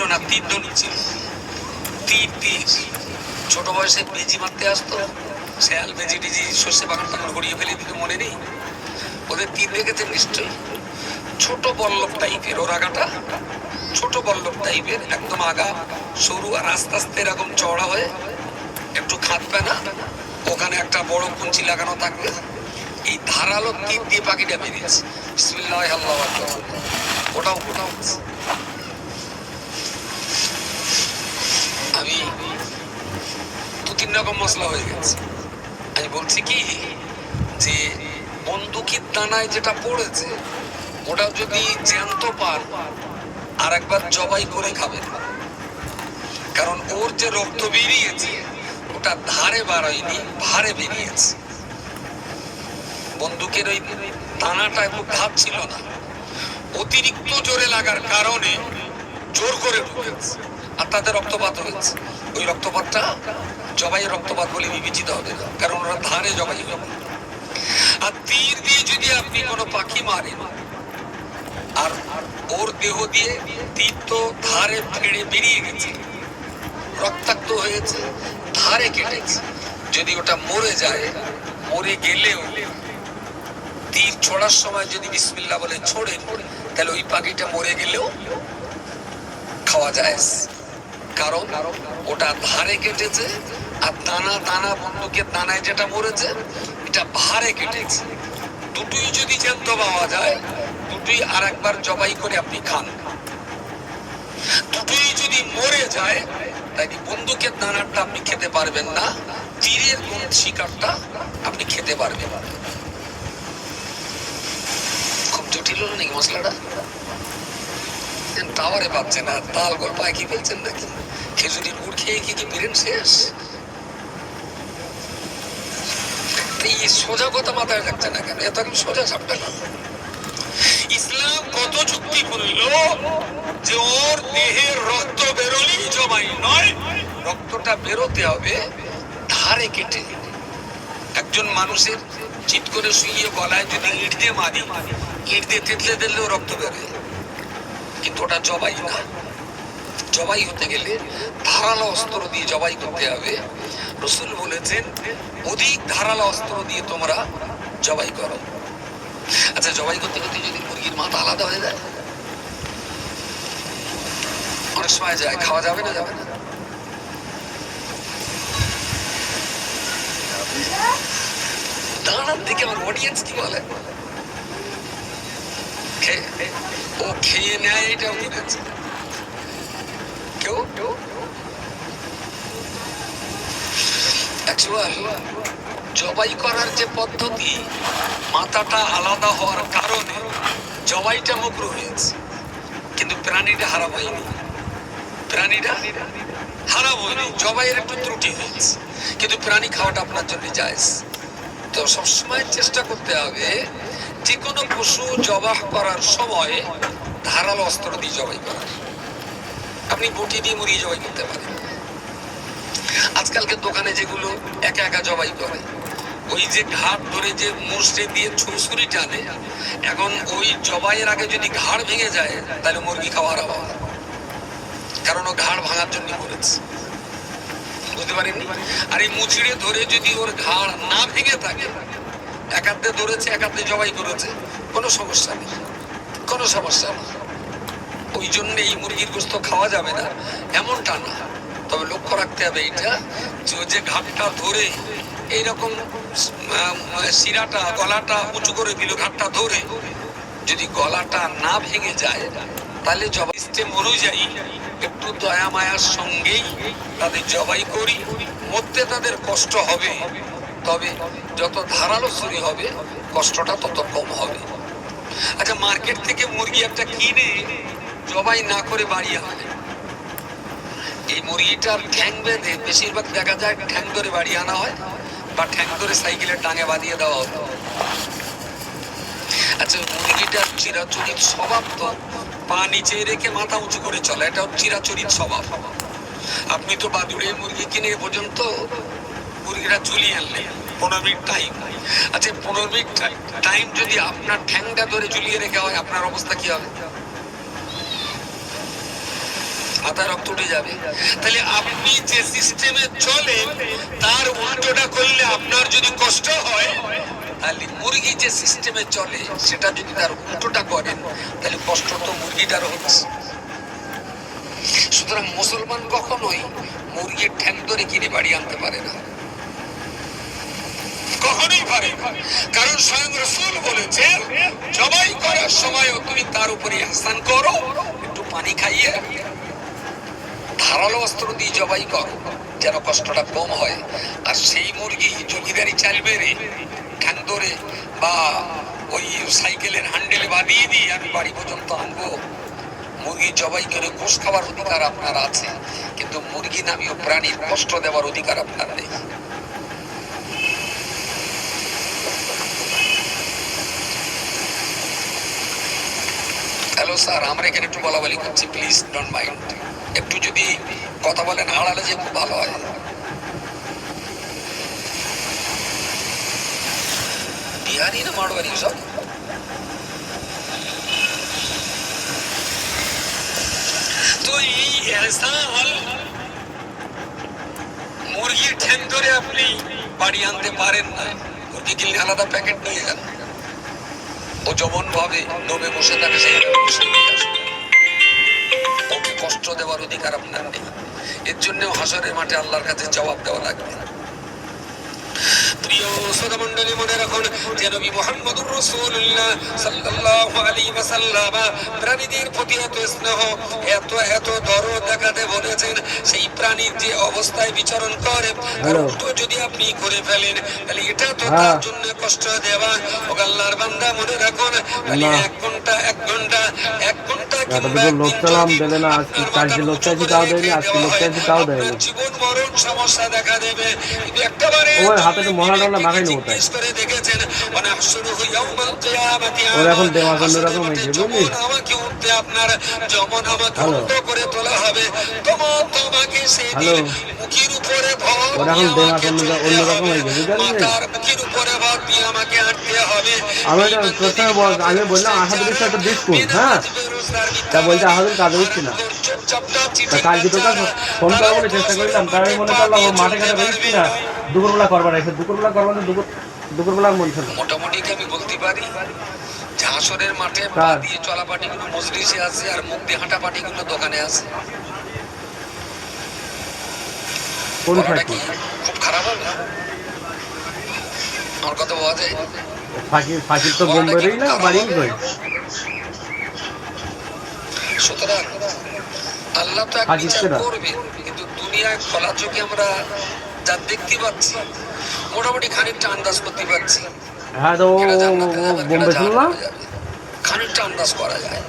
ছিল না তীর ধনুক ছিল। তীর তীর ছোট বয়সে বেজি মারতে আসতো, শেয়াল বেজি টেজি সর্ষে বাগান টাগান গড়িয়ে ফেলে দিতে মনে নেই। ওদের তীর দেখেছেন নিশ্চয়ই? ছোট বল্লভ টাইপের ওর আগাটা। ছোট বল্লভ টাইপের একদম আগা, সরু আর আস্তে আস্তে এরকম চওড়া হয়ে একটু খাঁদবে না, ওখানে একটা বড় কুঞ্চি লাগানো থাকবে। এই ধারালো তীর দিয়ে পাখিটা বেরিয়েছে। বিসমিল্লাহ আল্লাহ। ওটাও ওটাও আমি দু তিন রকম মশলা হয়ে গেছে। আমি বলছি কি, যে বন্দুকের দানায় যেটা পড়েছে, ওটা যদি জ্যান্ত পান আর একবার জবাই করে খাবেন। কারণ ওর যে রক্ত বেরিয়েছে, ওটা ধারে বাড়ায়নি, ভারে বেরিয়েছে। বন্দুকের ওই দানাটা একটু ঘাত ছিল না, অতিরিক্ত জোরে লাগার কারণে জোর করে ঢুকেছে, আর তাতে রক্তপাত হয়েছে। ওই রক্তপাতটা জবাই রক্তপাত বলে বিবেচিত হবে, কারণ ওরা ধারে জবাই হবে। আর তীর দিয়ে যদি আপনি কোনো পাখি মারেন, আর ওর দেহ দিয়ে তীর তো ধারে ফেড়ে বেরিয়ে গেছে, রক্তাক্ত হয়েছে, ধারে কেটেছে, যদি ওটা মরে যায়, মরে গেলেও তীর ছোড়ার সময় যদি বিসমিল্লা বলে ছোড়ে তাহলে ওই পাখিটা মরে গেলেও খাওয়া যায়। কারণ ওটা ধারে কেটেছে আর দানা দানা বন্দুকের দানায় যেটা মরেছে, এটা ভারে কেটেছে। দুটোই যদি জ্যান্ত পাওয়া যায়, দুটোই আর একবার জবাই করে আপনি খান। দুটোই যদি মরে যায় তাই বন্দুকের দানারটা আপনি খেতে পারবেন না, তীরের কোন শিকারটা আপনি খেতে পারবেন খুব জটিল নাকি মশলাটা? টাওয়ারে পাচ্ছে না, তাল গোল পায় কি ফেলছেন নাকি? খেজুরির গুড় খেয়ে কি কি বিরেন শেষ? এই সোজা কথা মাথায় রাখছে না কেন? এত এখন সোজা সাপটা না ইসলাম কত যুক্তি করল যে ওর দেহের রক্ত বেরোলেই জমাই নয়, রক্তটা বেরোতে হবে ধারে কেটে একজন মানুষের চিৎ করে শুইয়ে গলায় যদি ইট দিয়ে মারি, ইট দিয়ে তেতলে দিলেও রক্ত বেরোয়। কিন্তু ওটা জবাই না। জবাই হতে গেলে ধারালো অস্ত্র দিয়ে জবাই করতে হবে। রসুল বলেছেন, অধিক ধারালো অস্ত্র দিয়ে তোমরা জবাই করো। আচ্ছা জবাই করতে করতে যদি মুরগির মাথা আলাদা হয়ে যায়? অনেক সময় যায়, খাওয়া যাবে না যাবে না? দাঁড়ার দিকে আমার অডিয়েন্স কি বলে। ও খেয়ে নেয়, এটাও বুঝেছে অ্যাকচুয়াল জবাই করার যে পদ্ধতি, মাথাটা আলাদা হওয়ার কারণে জবাইটা মুখরু হয়েছে। কিন্তু প্রাণীটা হারাম হয়নি। প্রাণীটা হারাম হয়নি, জবাইয়ের একটু ত্রুটি হয়েছে। কিন্তু প্রাণী খাওয়াটা আপনার জন্য জায়জ। তো সবসময় চেষ্টা করতে হবে, যে কোনো পশু জবাহ করার সময় ধারালো অস্ত্র দিয়ে জবাই করার আপনি বটি দিয়ে মুড়িয়ে জবাই করতে পারেন। আজকালকে দোকানে যেগুলো একা একা জবাই করে, ওই যে ঘাট ধরে যে মুসড়ে দিয়ে ছুরছুরি টানে, এখন ওই জবাইয়ের আগে যদি ঘাড় ভেঙে যায়, তাহলে মুরগি খাওয়ার অভাব। কারণ ও ঘাড় ভাঙার জন্য করেছে। বুঝতে পারেননি আর এই মুচড়ে ধরে যদি ওর ঘাড় না ভেঙে থাকে একাতে ধরেছে একাতে জবাই করেছে, কোনো সমস্যা নেই। কোনো সমস্যা নেই। ওই জন্য এই মুরগির গোস্ত খাওয়া যাবে না। এমনটা না। তবে লক্ষ্য রাখতে হবে এইটা যে ঘাটটা ধরে এইরকম আহ, শিরাটা গলাটা উঁচু করে দিল ঘাটটা ধরে যদি গলাটা না ভেঙে যায় তাহলে জবাই সিস্টেম অনুযায়ী একটু দয়া মায়ার সঙ্গেই তাদের জবাই করি। মধ্যে তাদের কষ্ট হবে তবে যত ধারালো ছুরি হবে কষ্টটা তত কম হবে। আচ্ছা মার্কেট থেকে মুরগি একটা কিনে জবাই না করে বাড়ি আনে এই মুরগিটার ঠ্যাং বেঁধে বেশিরভাগ দেখা যায় ঠ্যাং ধরে বাড়ি আনা হয় বা ঠ্যাং ধরে সাইকেলের টাঙে বাঁধিয়ে দেওয়া হতো আচ্ছা মুরগিটার চিরাচরিত স্বভাব তো পা নিচে রেখে মাথা উঁচু করে চলে এটা চিরাচরিত স্বভাব। আপনি তো বাদুড়ে মুরগি কিনে পর্যন্ত মুরগিটা ঝুলিয়ে আনলেন। পনেরো মিনিট টাইম আচ্ছা পনেরো মিনিট টাইম যদি আপনার ঠ্যাংটা ধরে ঝুলিয়ে রেখে হয়, আপনার অবস্থা কি হবে? মাথায় রক্ত উঠে যাবে। তাহলে আপনি যে সিস্টেমে চলেন, তার উল্টোটা করলে আপনার যদি কষ্ট হয়, তাহলে মুরগি যে সিস্টেমে চলে, সেটা যদি তার উল্টোটা করেন, তাহলে কষ্ট তো হচ্ছে। সুতরাং মুসলমান কখনোই মুরগির ঠ্যাং ধরে কিনে বাড়ি আনতে পারে না। কখনোই পারে। কারণ স্বয়ং রসুল বলেছে জবাই করার সময়ও তুমি তার উপরে আহসান করো, একটু পানি খাইয়ে ধারালো অস্ত্র দিয়ে জবাই কর, যেন কষ্টটা কম হয়। আর সেই মুরগি জমিদারি চালবে রে ঠ্যাং ধরে বা ওই সাইকেলের হ্যান্ডেলে বাঁধিয়ে দিয়ে আমি বাড়ি পর্যন্ত আনব। মুরগি জবাই করে ঘুষ খাওয়ার অধিকার আপনার আছে, কিন্তু মুরগি নামীয় প্রাণীর কষ্ট দেওয়ার অধিকার আপনার নেই। হ্যালো স্যার, আমরা এখানে একটু বলা বলি করছি প্লিজ ডোন্ট মাইন্ড একটু যদি কথা বলেন আড়ালে যে খুব ভালো হয়। বিহারি না মারোয়ারি সব। তো এই ঠ্যাং ধরে আপনি বাড়ি আনতে পারেন না। মুরগি কিনলে আলাদা প্যাকেট নিয়ে যান। ও যেমন ভাবে ডোবে বসে থাকে, সেই। ওকে কষ্ট দেওয়ার অধিকার আপনার নেই এর জন্য হাসরের মাঠে আল্লাহর কাছে জবাব দেওয়া লাগবে প্রিয় শ্রোতা মনে রাখুন যে নবী মোহাম্মদুর রাসূলুল্লাহ সাল্লাল্লাহু আলাইহি ওয়াসাল্লাম প্রাণীদের প্রতি এত স্নেহ এত এত দরদ দেখাতে বলেছেন সেই প্রাণীর যে অবস্থায় বিচরণ করে তার উল্টো যদি আপনি করে ফেলেন তাহলে এটা তো হ্যাঁ। তার জন্য কষ্ট দেওয়া ও আল্লাহর বান্দা মনে রাখুন তাহলে এক ঘণ্টা এক ঘণ্টা এক ঘণ্টা কিংবা দুটো লোক একদিন পেলাম, যদি দেবে না। আজকে আপনার চারটে মাথার লোক উঁচু চাইছি, করে তাও দেয়নি। আজকে দেওয়া লোক তাও দেয়নি। জীবন মরণ সমস্যা দেখা দেবে কিন্তু একটাবারে ওর হাতে একটু মাখাই নেব তাই। ওর এখন আমা। দেমাগ হয়েছে, বুঝলি? যখন আমাকে উঠতে আপনার যেমন আমাকে করে তোলা হবে তোমার তোমাকে সেদিন হ্যালো। উপরে ভর ওর এখন দিয়ে দেমাগ আমাকে অন্য- চলতে অন্যরকম হবে। গেছে, বুঝতে পারলি? মাথার মুখের উপরে ভর দিয়ে আমাকে হাঁটতে হবে আমি এটা বল- আমি বললাম করি একটা বিস্কুট হ্যাঁ তা বলছে আহাদের কাজে উঠছি না তা কালকে তো ফোন করা চেষ্টা করলাম তার আমি মনে করলাম মাঠে ঘাটে বেরিয়েছি না দুপুরবেলা করবার এসে দুপুরবেলা করবার দুপুর দুপুরবেলা ছিল মোটামুটি কি আমি বলতে পারি? যে হাসরের মাঠে পা দিয়ে চলা পাটিগুলো মজলিসে আছে আর মুখ দিয়ে হাঁটা পাটিগুলো দোকানে আছে। কোন ফাঁকি খুব খারাপ হবে আমার কথা বলা যায়? ফাঁকি ফাঁকির তো বোম্বেরই না বাড়ি কই সুতরাং আল্লাহ তো এক বিচার করবে কিন্তু দুনিয়ায় খোলা চোখে আমরা যা দেখতে পাচ্ছি মোটামুটি খানিকটা আন্দাজ করতে পারছি। হ্যাঁ তো বোম্বে খানিকটা আন্দাজ করা যায়।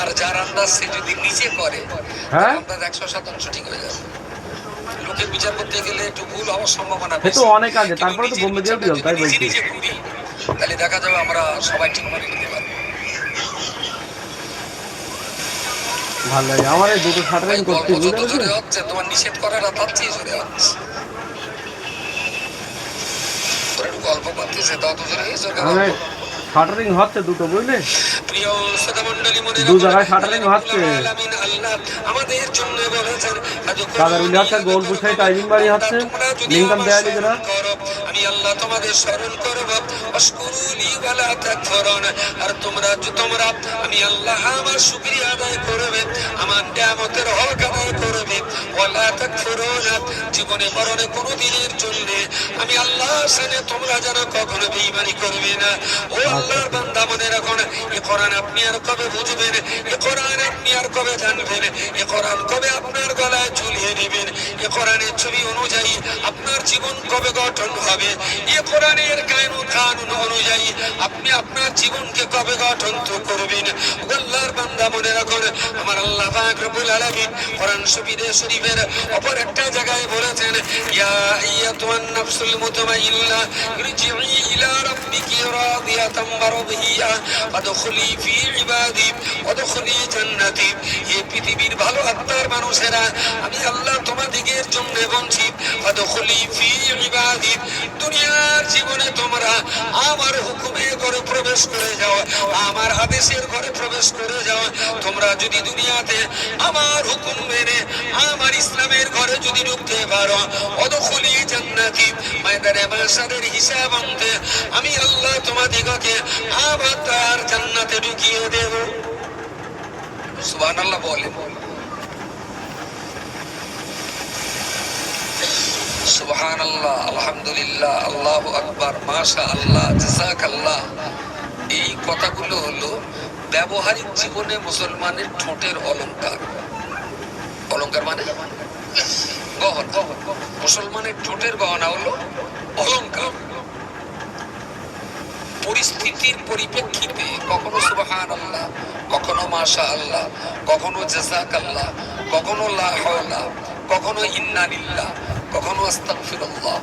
আর যার আন্দাজ সে যদি নিজে করে হ্যাঁ? আন্দাজ একশো শতাংশ ঠিক হয়ে যাবে। লোকের বিচার করতে গেলে একটু ভুল হওয়ার সম্ভাবনা তো অনেক আগে, তারপরে তো বোম্বে যেও বিচারটা তাই বলছি। তাহলে দেখা যাবে আমরা সবাই ঠিক করে নিতে পারব। ভালো লাগে। আমার এই দুটো শার্ট করতে গল্প বুঝতে যত জোরে পেরেছিস? হচ্ছে তোমার নিষেধ করাটা তার চেয়ে জোরে হচ্ছে তোরা একটু গল্প করতেছে তত জোরে শাটারিং হচ্ছে দুটো বুঝলি? দু জায়গায় শাটারিং হচ্ছে। আল্লাহ আল্লাহ হচ্ছে, গোল টাইমিং বাড়ি হচ্ছে। আমি আল্লাহ তোমাদের স্মরণ করব অশকুরুলি ওয়ালা তাকফুরুন আর তোমরা যে তোমরা আমি আল্লাহ আমার শুকরিয়া আদায় করবে আমার নিয়ামতের হক আদায় করবে। ওয়ালা তাকফুরুন জীবনে মরণে কোনো দিনের জন্য আমি আল্লাহর সাথে তোমরা যেন কখনো বেঈমানি করবে না। ও আল্লাহর বান্দা মনে রাখুন, এ কোরআন আপনি আর কবে বুঝবেন? এ কোরআন আপনি আর কবে জানবেন? এ কোরআন কবে আপনার গলায় ঝুলিয়ে নেবেন এ কোরআনের ছবি অনুযায়ী আপনার জীবন কবে গঠন হবে? এ কোরআনের কায়ন কানুন অনুযায়ী আপনি আপনার জীবনকে কবে গঠন তো করবেন? আল্লাহর বান্দা মনে রাখুন, আমার আল্লাহ পাক রব্বুল আলামিন কোরআন শরীফে শরীফের অপর একটা জায়গায় বলেছেন, ইয়া আইয়াতুন নাফসুল মুতমাইন্না ইরজিই ইলা রাব্বিকি রাদিয়াতাম আমি আল্লাহ জন্য দুনিয়ার জীবনে তোমরা আমার হুকুমে ঘরে প্রবেশ করে যাও, আমার আদেশের ঘরে প্রবেশ করে যাও। তোমরা যদি দুনিয়াতে আমার হুকুম মেনে, আমার ইসলামের ঘরে যদি ঢুকতে পারো, অদখুলি জান্নাতি ময়দানে মাসারের হিসাব আনতে আমি আল্লাহ তোমাদিগকে আবার তার জান্নাতে ঢুকিয়ে দেব। সুবহানাল্লাহ বলে। সুবহান আল্লাহ আলহামদুলিল্লাহ, আল্লাহ আকবার মাশা আল্লাহ জাজাক আল্লাহ এই কথাগুলো হলো ব্যবহারিক জীবনে মুসলমানের ঠোঁটের অলংকার। অলংকার মানে? গহনা। মুসলমানের ঠোঁটের গহনা হলো অলংকার। পরিস্থিতির পরিপ্রেক্ষিতে কখনো সুবহান আল্লাহ কখনো মাশা আল্লাহ কখনো জাজাক আল্লাহ কখনো লা হাওলা কখনো ইন্না লিল্লাহ কখনো আস্তাগফিরুল্লাহ।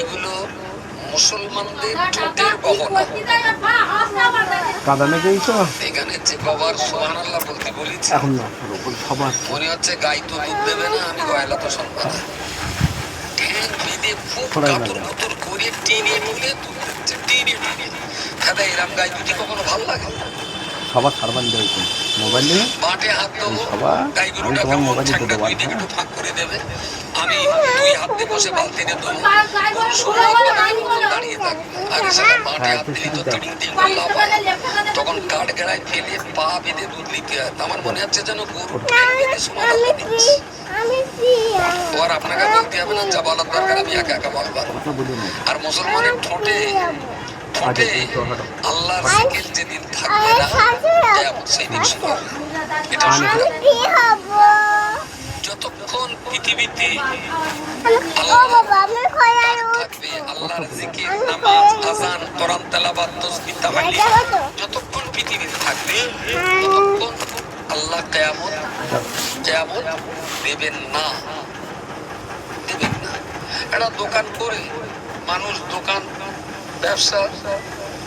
এগুলো মুসলমানদের ঠোঁটের গহনা। এইছো এখানে যে কবার সুবহান আল্লাহ বলতে বলেছি এখন না সবার। মনে হচ্ছে গাই তো দুধ দেবে না আমি গয়লা তো ঠ্যাং বেঁধে খুব ছড়াই কাতর করে টিনে টুনে দুধ কখনো ভালো লাগে? সবার সারবান দিয়েছে মোবাইল নিয়ে? বাটে হাত দেবো। গাই আমি গরুটা তোমার কেমন মোবাইলে দেবো, দুই দিকে হ্যাঁ। একটু ফাঁক করে দেবে। আমি দুই হাত দিয়ে বসে বালতিতে দেবো কোন সময় কতক্ষণ দাঁড়িয়ে থাকবে। আগে হ্যাঁ, হাত দিলে তো লাভ হয় তখন কাঠ গেড়ায় ফেলে পা বেঁধে দুধ নিতে হয় আমার মনে হচ্ছে যেন গরু বেঁধে সমাধান নিচ্ছে তো আর আপনাকে বলতে হবে না, যা বলার দরকার আমি একা একা বলবার আর মুসলমানের ঠোঁটে ঠোঁটে আল্লাহর জিকির যেদিন থাকবে না সেই দিন যতক্ষণ পৃথিবীতে আল্লাহর জিকির, নামাজ, আজান, কোরআন, তেলাওয়াত, তাসবিহ তাহলিল যতক্ষণ পৃথিবীতে থাকবে, ততক্ষণ আল্লাহ কেয়ামত কেয়ামত দেবেন না। দেবেন না। একটা দোকান করে মানুষ দোকান ব্যবসা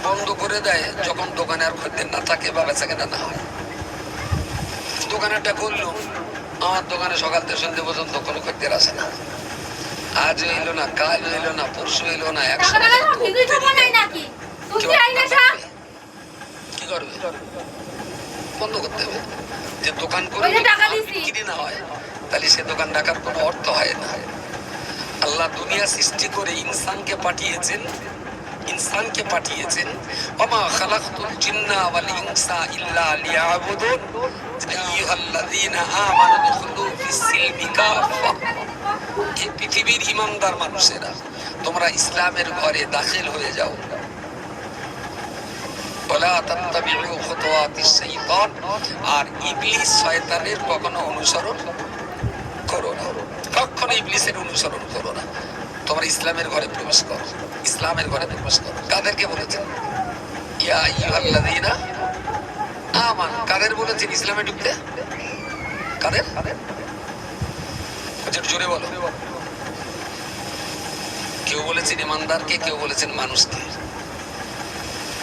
বন্ধ করে দেয় যখন দোকানে আর খদ্দের না থাকে বা বেচা কেনা না হয়। দোকানেরটা করল আমার দোকানে সকাল থেকে সন্ধ্যে পর্যন্ত কোনো খদ্দের আসে না। আজ এলো না কাল এলো না পরশু এলো না এক? কি করবে? বন্ধ করতে হবে। যে দোকান করে। বিক্রি না হয় তাহলে সে দোকান ডাকার কোনো অর্থ হয় না। আল্লাহ দুনিয়া সৃষ্টি করে ইনসানকে পাঠিয়েছেন ইনসানকে পাঠিয়েছেন। ওমা খালাকতুল জিন্না ওয়াল ইনসা ইল্লা লিয়াবুদুন। আইয়ুহাল্লাযীনা আমানু দুখুলু ফিস সিলমি কাফা। এই পৃথিবীর ইমানদার মানুষেরা তোমরা ইসলামের ঘরে দাখিল হয়ে যাও। আর ইবলিস শয়তানের কখনো অনুসরণ করো না। কখনো ইবলিসের অনুসরণ করো না। তোমরা ইসলামের ঘরে প্রবেশ করো। ইসলামের ঘরে প্রবেশ করো। কাদেরকে বলেছেন? ইয়া আইয়ুহাল্লাযীনা আমান। কাদের বলেছেন ইসলামে ঢুকতে? কাদের? একটু জোরে বলো। কেউ বলেছেন ইমানদারকে, কেউ বলেছেন মানুষকে।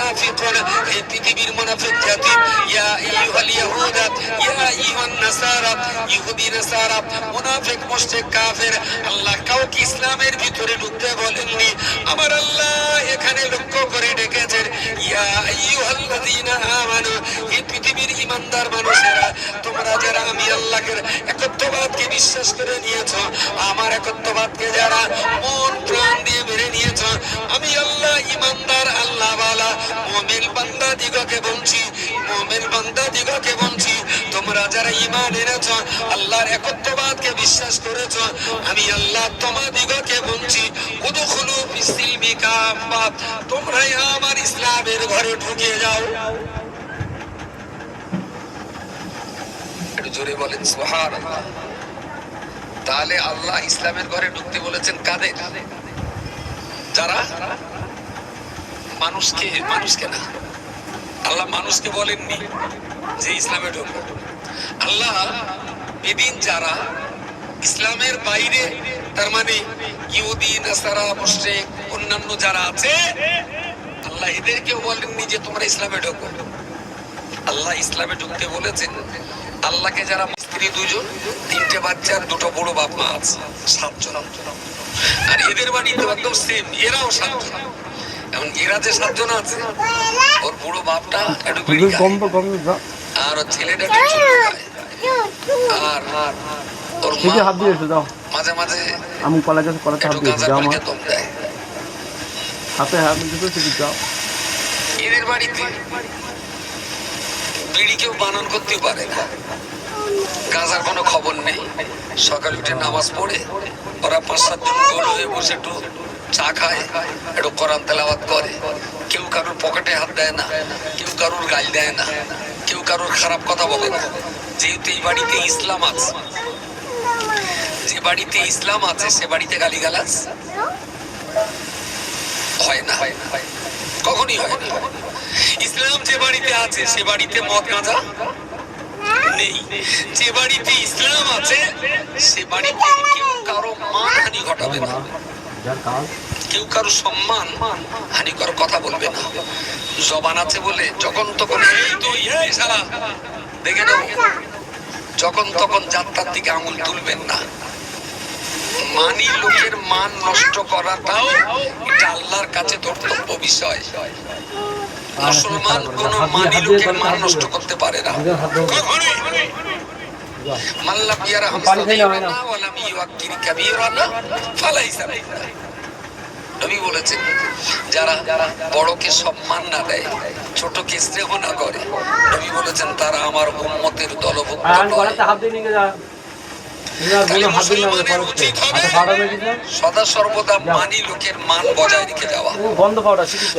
মুনাফিকুন পৃথিবীর মুনাফিক জাতি ইয়া আইয়ুহাল ইয়াহুদা ইয়া আইয়ুহান নাসারা ইহুদি নাসারা মুনাফিক মুশরিক কাফের আল্লাহ কাউকে ইসলামের ভিতরে ঢুকতে বলেননি। আমার আল্লাহ এখানে লক্ষ্য করে ডেকেছেন, ইয়া আইয়ুহাল্লাযীনা আমানু এই পৃথিবীর ইমানদার মানুষেরা, তোমরা যারা আমি আল্লাহকে একত্ববাদকে বিশ্বাস করে নিয়েছো, আমার একত্ববাদকে যারা মন প্রাণ দিয়ে মেনে নিয়েছো, আমি আল্লাহ ইমানদার আল্লাহ মুমিন বান্দা দিগকে বলছি মুমিন বান্দা দিগকে বলছি, তোমরা যারা ঈমান এনেছো, আল্লাহর একত্ববাদকে বিশ্বাস করেছ, আমি আল্লাহ তোমাদিগকে বলছি, উদখুলু ফিসিলমি কাফা তোমরাই আমার ইসলামের ঘরে ঢুকে যাও। একটু জোরে বলেন, সুবহানাল্লাহ। তাহলে আল্লাহ ইসলামের ঘরে ঢুকতে বলেছেন কাদের? যারা মানুষকে মানুষকে না। আল্লাহ মানুষকে বলেননি যে ইসলামে ঢুকো। আল্লাহ বেদিন যারা ইসলামের বাইরে, তার মানে ইহুদি, নাসারা, মুশরিক, অন্যান্য যারা আছে, আল্লাহ এদেরকেও বলেননি যে তোমরা ইসলামে ঢোকো। আল্লাহ ইসলামে ঢুকতে বলেছেন, আল্লাহকে যারা স্ত্রী দুজন, তিনটে বাচ্চার দুটো বড় বাপ মা আছে, সাতজন। আর এদের বাড়িতে একদম সেম এরাও সাতজন। এখন এরা যে সাতজন আছে ওর বুড়ো বাপটা একটু বিড়ি দুধ কম খায়, কম দাও। আর ওর ছেলেটা একটু চুরুট খায় আর ওর ঠিক আছে মা হাত দিয়ে দাও। মাঝে মাঝে আমি কলা গাছ হাত দিয়ে আমার দেয়। হাতে হাত দিতে এদের বাড়িতে বিড়ি কেউ বানান করতে পারে না। গাঁজার কোনো খবর নেই। সকালে উঠে নামাজ পড়ে ওরা পাঁচ সাতজন গোল হয়ে বসে একটু চা খায়, একটু কোরআন তেলাওয়াত করে। কেউ কারোর পকেটে হাত দেয় না, কেউ কারোর গাল দেয় না, কেউ কারোর খারাপ কথা বলে না। যেহেতু এই বাড়িতে ইসলাম আছে, যে বাড়িতে ইসলাম আছে, সে বাড়িতে গালিগালাজ হয় না। কখনই হয় না। ইসলাম যে বাড়িতে আছে, সে বাড়িতে মদ গাঁজা নেই। যে বাড়িতে ইসলাম আছে, সে বাড়িতে কেউ কারও মানহানি ঘটাবে না। কেউ কারও সম্মান হানিকর কথা বলবে না। জবান আছে বলে যখন তখন দেখে নাও যখন তখন যাত্রার দিকে আঙুল তুলবেন না। মানি লোকের মান নষ্ট করাটাও এটা আল্লাহর কাছে কর্তব্য বিষয়। মুসলমান কোন মানি লোকের মান নষ্ট করতে পারে না। কাবীরানা ফালাইসা নবী বলেছেন যারা বড়কে সম্মান না দেয় ছোটকে স্নেহ না করে নবী বলেছেন তারা আমার উম্মতের দলভুক্ত দিলাম সদা সর্বদা মানি লোকের মান বজায় রেখে যাওয়া।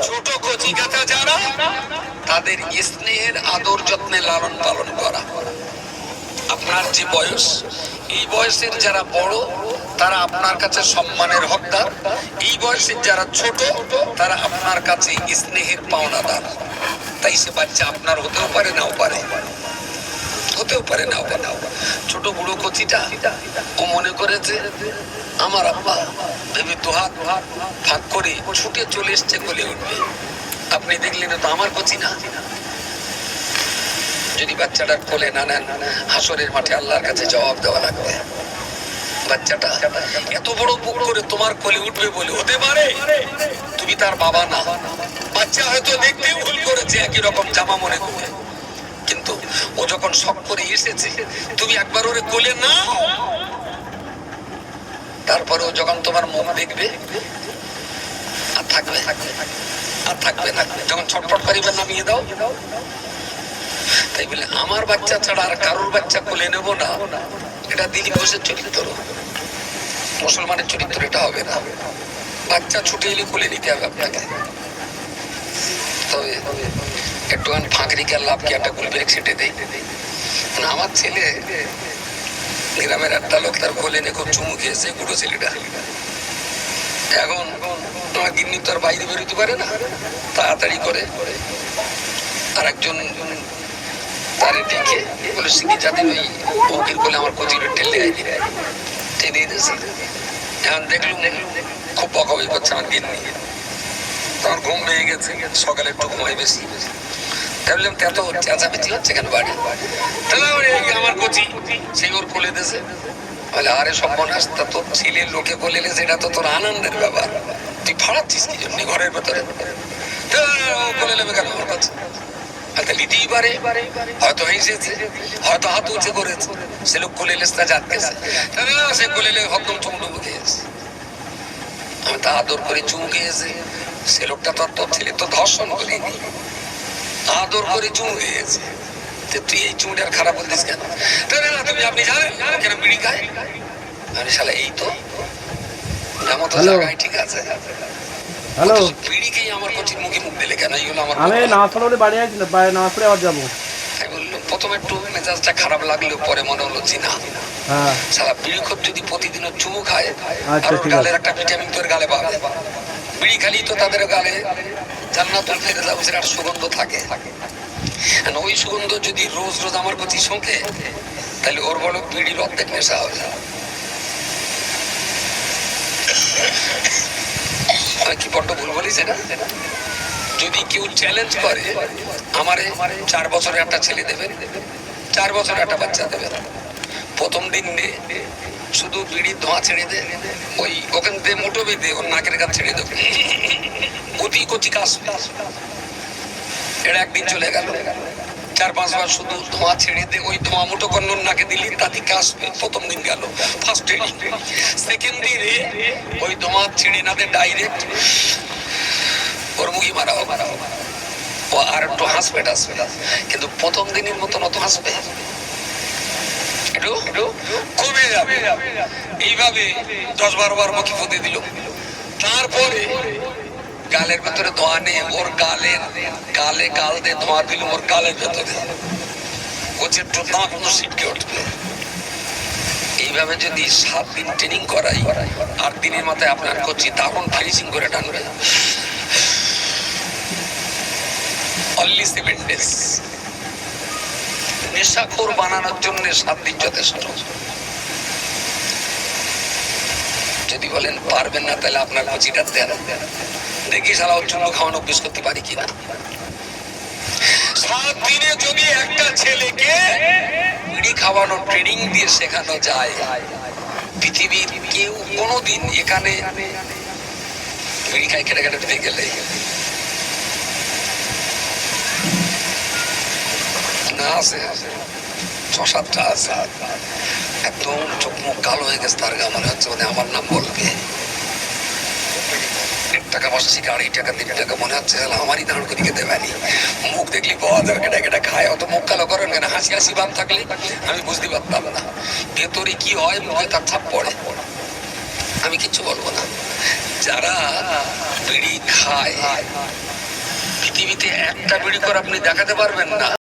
ছোট কচিকাতা যারা তাদের স্নেহের আদর যত্নে লালন পালন করা। আপনার যে বয়স, এই বয়সের যারা বড়, তারা আপনার কাছে সম্মানের হকদার। এই বয়সের যারা ছোট, তারা আপনার কাছে স্নেহের পাওনাদার। তাই সে বাচ্চা আপনার হতেও পারে, নাও পারে। হতেও পারে, নাও পারে। নাও ছোট বুড়ো কচিটা ও মনে করেছে, আমার আব্বা ভেবে তো হাত ফাঁক করে ছুটে চলে এসছে কোলে উঠবে। আপনি দেখলেন তো আমার কচি না। যদি বাচ্চাটার কোলে না নেন, হাসরের মাঠে আল্লাহর কাছে জবাব দেওয়া লাগবে। বাচ্চাটা এত বড় বুক করে তোমার কোলে উঠবে বলে হতে পারে? তুমি তার বাবা না। বাচ্চা হয়তো দেখতে ভুল করেছে, একই রকম জামা মনে করে। কিন্তু ও যখন শখ করে এসেছে, তুমি একবার ওরে কোলে নাও। তারপরে ও যখন তোমার মুখ দেখবে, আর থাকবে আর থাকবে না। যখন ছটফট করিবে নামিয়ে দাও। তাই বলে আমার বাচ্চা ছাড়া আর কারোর বাচ্চা কোলে নেব না। এটা দিলীপ ঘোষের চরিত্র। মুসলমানের চরিত্র এটা হবে না। বাচ্চা ছুটে এলে কোলে নিতে হবে আপনাকে। তবে একটুখানি ফাঁকরি কে লাভ কি? একটা গুলবের ছেটে দেয় না, আমার ছেলে গ্রামের একটা লোক তার কোলে নিয়ে খুব চুমু খেয়েছে বুড়ো ছেলেটা। এখন আমার গিন্নি তো আর বাইরে বেরোতে পারে না। তাড়াতাড়ি করে। আর একজন তারে ডেকে বলে সিকি যাতে ওই বউকির কোলে আমার কচিরে ঠেলে আইনি টেনে এনেছে এখন দেখলুম খুব বকাবকি করছে আমার গিন্নি। তোমার ঘুম ভেঙে গেছে। সকালে একটু ঘুমাই বেশি। তাই বললাম এত চেঁচামেচি হচ্ছে কেন বাড়ি? তাহলে আমার এই আমার কচি সেই ওর কোলে দিয়েছে। বলে, আরে সর্বনাশ, তা তোর ছেলের লোকে কোলে এলেছে এটা তো তোর আনন্দের ব্যাপার। তুই ফাড়াচ্ছিস কি জন্য ঘরের ভেতরে? ও কোলে নেবে কেন আমার কাছে? হয়তো নিতেই পারে। হয়তো হেসেছে হয়তো হাত উঁচে করেছে। সে লোক কোলে জাতকেছে। তাহলে না, সে কোলে হকদম চুমটুমু খেয়েছে। আমি তা আদর করে চুমু খেয়েছে। সে লোকটা তো তোর ছেলে তো ধর্ষণ করিনি। আদর করে চুমু খেয়েছে। তুই এই চুমুটার খারাপ বলতিস কেন? তাহলে না তুমি আপনি জানেন কেন বিড়ি খায় আমি শালা এই তো। যেমন তো? জায়গায় ঠিক আছে। হ্যালো বিড়ি খেয়ে আমার কচির মুখে মুখ দিলে কেন? এই হলো আমার আমি বাড়ি আবার যাব। প্রথমে একটু মেজাজটা খারাপ লাগলেও পরে মনে হলো না হ্যাঁ। সারা বিড়িখোর যদি প্রতিদিন চুমু খায় আচ্ছা, আর ঠিক গালের। একটা ভিটামিন তোর গালে পাবে। বিড়ি খালি তো তাদের গালে জান্নাতুল ফেরদাউসের আর সুগন্ধ থাকে। ওই সুগন্ধ যদি রোজ রোজ আমার প্রতি শোকে তাহলে ওর বড় বিড়ির অর্ধেক নেশা হবে। আমি কি বড্ড ভুল বলি সেটা? যদি কেউ চ্যালেঞ্জ করে, আমারে চার বছরে একটা ছেলে দেবে, চার বছরে একটা বাচ্চা দেবে। প্রথম দিন নে, শুধু বিড়ির ধোঁয়া ছেড়ে দে, ওই ওখান থেকে মোটো বেঁধে ওর নাকের কাছে ছেড়ে দেবে। অতি কচি কাজ। এটা একদিন চলে গেল। চার পাঁচবার শুধু ধোঁয়া ছেড়ে দে, ওই ধোঁয়া মুঠো কন্নর নাকে দিলি, তাতে কাশবে প্রথম দিন গেল ফার্স্ট ট্রেনিং সেকেন্ড দিনে ওই ধোঁয়া ছেড়ে না দে ডাইরেক্ট ওর মুখি মারা মারা ও আর একটু হাসবে টাসবে কিন্তু প্রথম দিনের মতন অত হাসবে? কমে যাবে। এইভাবে দশ বারো বার মুখি ফুটে দিল। তারপরে গালের ভেতরে ধোঁয়া নেই, ওর গালের গালে গাল দিয়ে ধোঁয়া দিল ওর গালের ভেতরে। ও যে উঠবে। এইভাবে যদি সাত দিন ট্রেনিং করাই, আট দিনের মাথায় আপনার করছি তখন ফিনিশিং করে টানবে। অনলি সেভেন ডেজ নেশাখোর বানানোর জন্য সাত দিন যথেষ্ট। যদি বলেন পারবেন না, তাহলে আপনার কচিটা দেন। দেখি সারা ওর জন্য খাওয়ানো অভ্যেস করতে পারি কিনা। সাত দিনে যদি একটা ছেলেকে বিড়ি খাওয়ানো ট্রেনিং দিয়ে শেখানো যায়, পৃথিবীর কেউ কোনোদিন এখানে বিড়ি খাই কেটে কেটে পেয়ে গেলে। না আছে। ছ সাতটা আছে। একদম চোখ মুখ কালো হয়ে গেছে তার গা মনে হচ্ছে মানে আমার নাম বলবে। টাকা বসছি আড়াই টাকা, তিন টাকা, মনে হচ্ছে আমারই দাঁড় করে দিকে দেবেনি। মুখ দেখলি পাওয়া কেটে কেটে খায়, অত মুখ কালো করেন কেন? হাসি হাসি ভাব থাকলে আমি বুঝতে পারতাম না। ভেতরে কি হয় মুখে তার ছাপ পড়ে আমি কিচ্ছু বলব না। যারা বিড়ি খায়, পৃথিবীতে একটা বিড়ি করে আপনি দেখাতে পারবেন না।